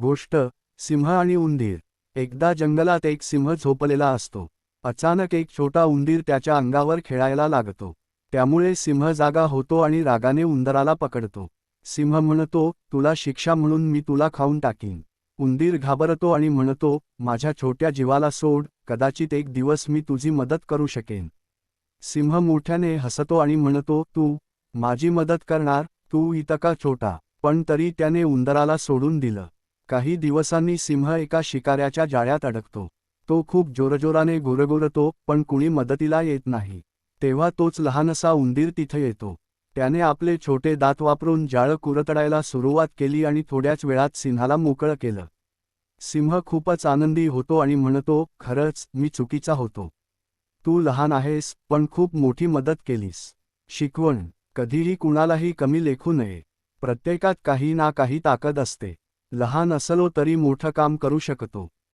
गोष्ट सिंह आणि उंदीर. एकदा जंगलात एक सिंह झोपलेला असतो. अचानक एक छोटा उंदीर त्याच्या अंगावर खेळायला लागतो. त्यामुळे सिंह जागा होतो आणि रागाने उंदराला पकडतो. सिंह म्हणतो तुला शिक्षा म्हणून मी तुला खाऊन टाकीन. उंदीर घाबरतो आणि म्हणतो माझ्या छोट्या जीवाला सोड कदाचित एक दिवस मी तुझी मदत करू शकेन. सिंह मोठ्याने हसतो आणि म्हणतो तू माझी मदत करणार तू इतका छोटा. पण तरी त्याने उंदराला सोडून दिलं. काही दिवसांनी सिंह एका शिकाऱ्याच्या जाळ्यात अडकतो. तो खूप जोरजोराने गुरगुरतो पण कुणी मदतीला येत नाही. तेव्हा तोच लहानसा उंदीर तिथे येतो. त्याने आपले छोटे दात वापरून जाळं कुरतडायला सुरुवात केली आणि थोड्याच वेळात सिंहाला मोकळं केलं. सिंह खूपच आनंदी होतो आणि म्हणतो खरंच मी चुकीचा होतो. तू लहान आहेस पण खूप मोठी मदत केलीस. शिकवण. कधीही कुणालाही कमी लेखू नये. प्रत्येकात काही ना काही ताकद असते. लहान असलो तरी मोठं काम करू शकतो.